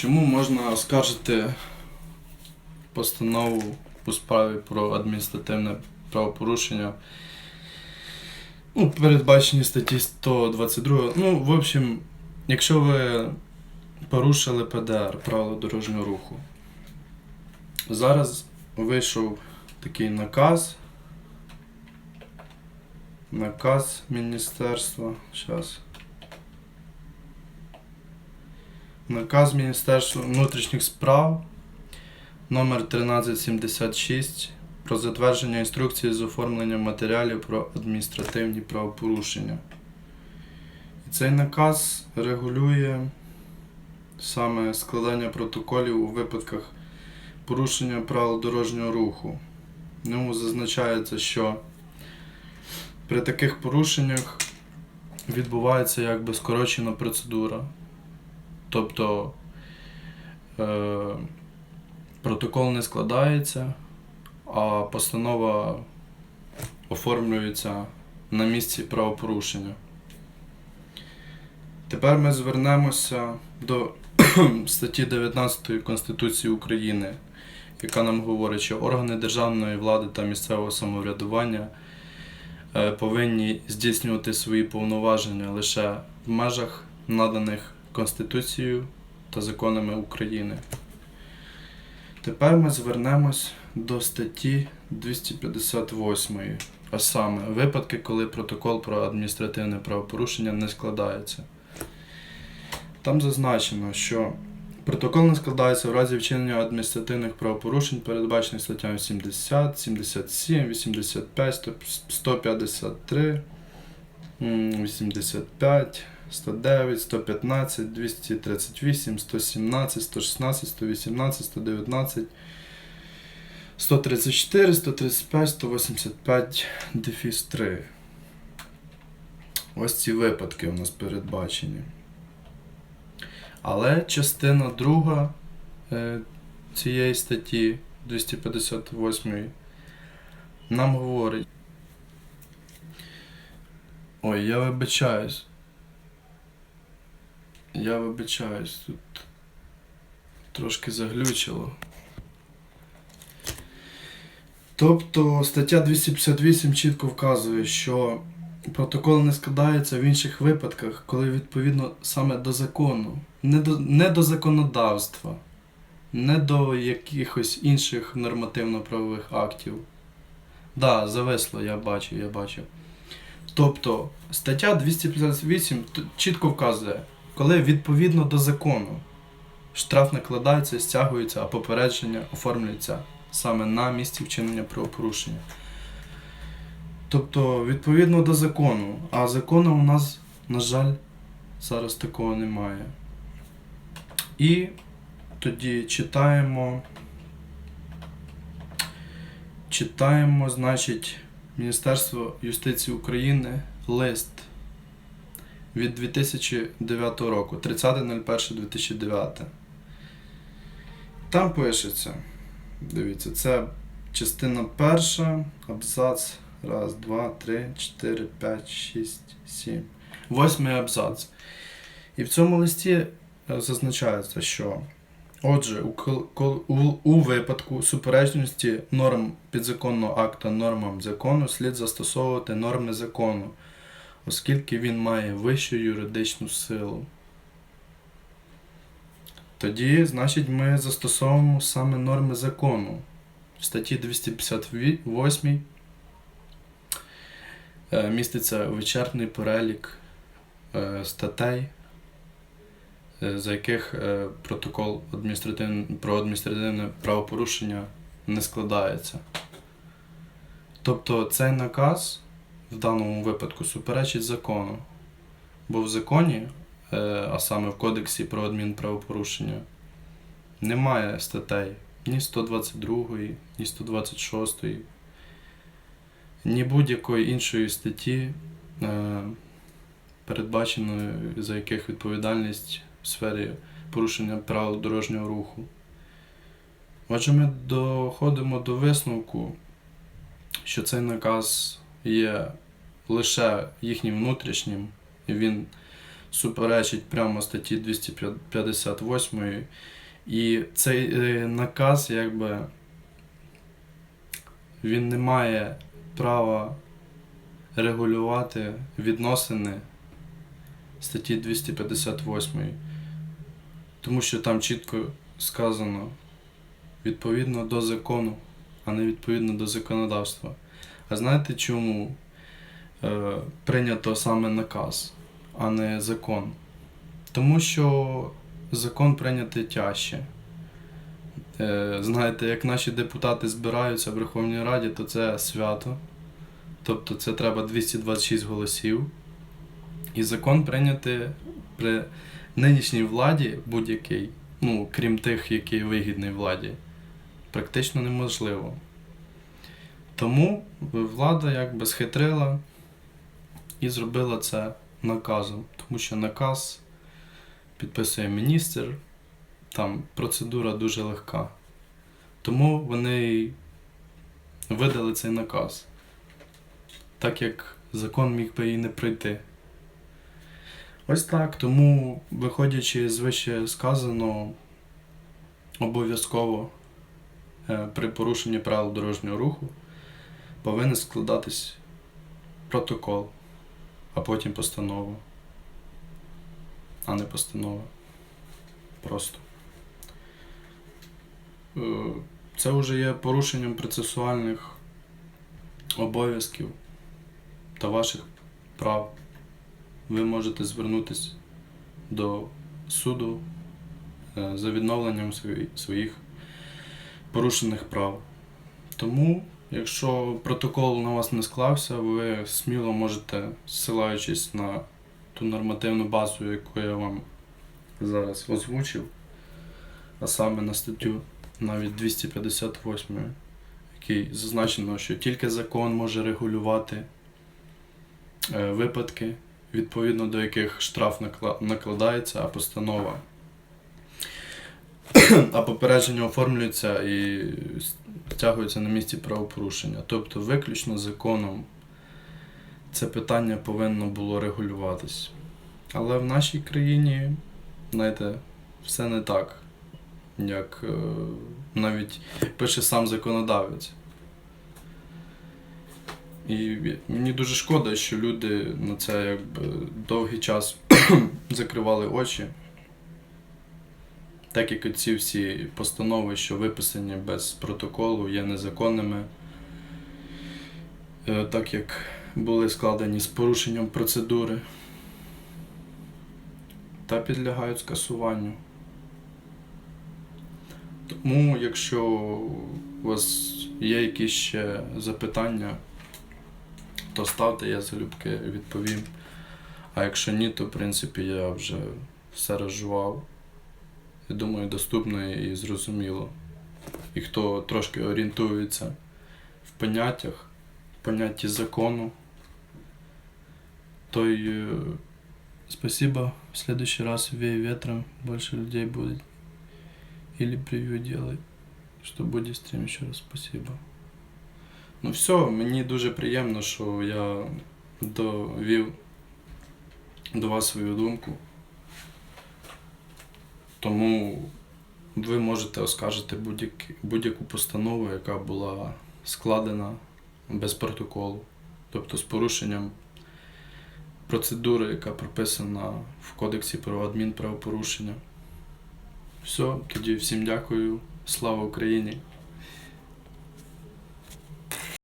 Чому можна оскаржити постанову у справі про адміністративне правопорушення? Ну, передбачені статті 122. Ну, в общем, якщо ви порушили ПДР, правила дорожнього руху, зараз вийшов такий наказ. Наказ Міністерства. Зараз. Наказ Міністерства внутрішніх справ номер 1376 про затвердження інструкції з оформлення матеріалів про адміністративні правопорушення. І цей наказ регулює саме складання протоколів у випадках порушення правил дорожнього руху. В ньому зазначається, що при таких порушеннях відбувається якби скорочена процедура. Тобто е, протокол не складається, а постанова оформлюється на місці правопорушення. Тепер ми звернемося до статті 19 Конституції України, яка нам говорить, що органи державної влади та місцевого самоврядування е, повинні здійснювати свої повноваження лише в межах наданих Конституцією та законами України. Тепер ми звернемось до статті 258, а саме випадки, коли протокол про адміністративне правопорушення не складається. Там зазначено, що протокол не складається в разі вчинення адміністративних правопорушень, передбачених статтями 70, 77, 85, 153, 85, 109, 115, 238, 117, 116, 118, 119, 134, 135, 185, дефіс 3. Ось ці випадки у нас передбачені. Але частина друга е, цієї статті 258 нам говорить. Ой, я вибачаюсь. Я вибачаюсь, тут трошки заглючило. Тобто стаття 258 чітко вказує, що протокол не складається в інших випадках, коли відповідно саме до закону, не до, не до законодавства, не до якихось інших нормативно-правових актів. Да, зависло, я бачу, я бачу. Тобто стаття 258 чітко вказує, коли відповідно до закону штраф накладається, стягується, а попередження оформлюється саме на місці вчинення правопорушення. Тобто, відповідно до закону, а закону у нас, на жаль, зараз такого немає. І тоді читаємо. Читаємо, значить, Міністерство юстиції України лист від 2009 року, 30.01.2009. Там пишеться. Дивіться, це частина перша, абзац. Раз, два, три, чотири, п'ять, шість, сім. Восьмий абзац. І в цьому листі е, зазначається, що отже, у, у випадку суперечності норм підзаконного акта нормам закону слід застосовувати норми закону, оскільки він має вищу юридичну силу. Тоді, значить, ми застосовуємо саме норми закону. В статті 258 е, міститься вичерпний перелік е, статей, е, за яких протокол адміністративн... про адміністративне правопорушення не складається. Тобто цей наказ в даному випадку суперечить закону. Бо в законі, е, а саме в Кодексі про адмінправопорушення, немає статей ні 122, ні 126, ні будь-якої іншої статті, е, передбаченої, за яких відповідальність в сфері порушення правил дорожнього руху. Отже, ми доходимо до висновку, що цей наказ є лише їхнім внутрішнім, і він суперечить прямо статті 258. І цей е, наказ, якби, він не має права регулювати відносини статті 258. Тому що там чітко сказано відповідно до закону, а не відповідно до законодавства. А знаєте чому е, прийнято саме наказ, а не закон? Тому що закон прийняти тяжче. Е, знаєте, як наші депутати збираються в Верховній Раді, то це свято. Тобто це треба 226 голосів. І закон прийняти при нинішній владі будь-який, ну, крім тих, які вигідний владі, практично неможливо. Тому влада якби схитрила і зробила це наказом, тому що наказ підписує міністр, там процедура дуже легка. Тому вони видали цей наказ, так як закон міг би і не пройти. Ось так, тому, виходячи з вище сказано, обов'язково е, при порушенні правил дорожнього руху повинен складатись протокол, а потім постанова. А не постанова. Просто. Е, Це вже є порушенням процесуальних обов'язків та ваших прав. Ви можете звернутися до суду е, за відновленням своїх порушених прав. Тому, якщо протокол на вас не склався, ви сміло можете, ссилаючись на ту нормативну базу, яку я вам зараз озвучив, а саме на статтю навіть 258, в якій зазначено, що тільки закон може регулювати е, випадки, відповідно до яких штраф накладається, а постанова. А попередження оформлюється і стягується на місці правопорушення. Тобто, виключно законом це питання повинно було регулюватись. Але в нашій країні, знаєте, все не так, як е, навіть пише сам законодавець. І мені дуже шкода, що люди на це якби довгий час закривали очі. Так як ці всі постанови, що виписані без протоколу, є незаконними, Е, так як були складені з порушенням процедури та підлягають скасуванню. Тому, якщо у вас є якісь ще запитання, то ставте, я залюбки відповім. А якщо ні, то в принципі я вже все розжував. Я думаю, доступно і зрозуміло. І хто трошки орієнтується в поняттях, в понятті закону, той е, спасибо. В следующий раз вей ветром, больше людей будет. Или превью делай, что будет стрим еще раз спасибо. Ну все, мені дуже приємно, що я довів до вас свою думку. Тому ви можете оскаржити будь-яку постанову, яка була складена без протоколу, тобто з порушенням процедури, яка прописана в Кодексі про адмінправопорушення. Все, тоді всім дякую. Слава Україні!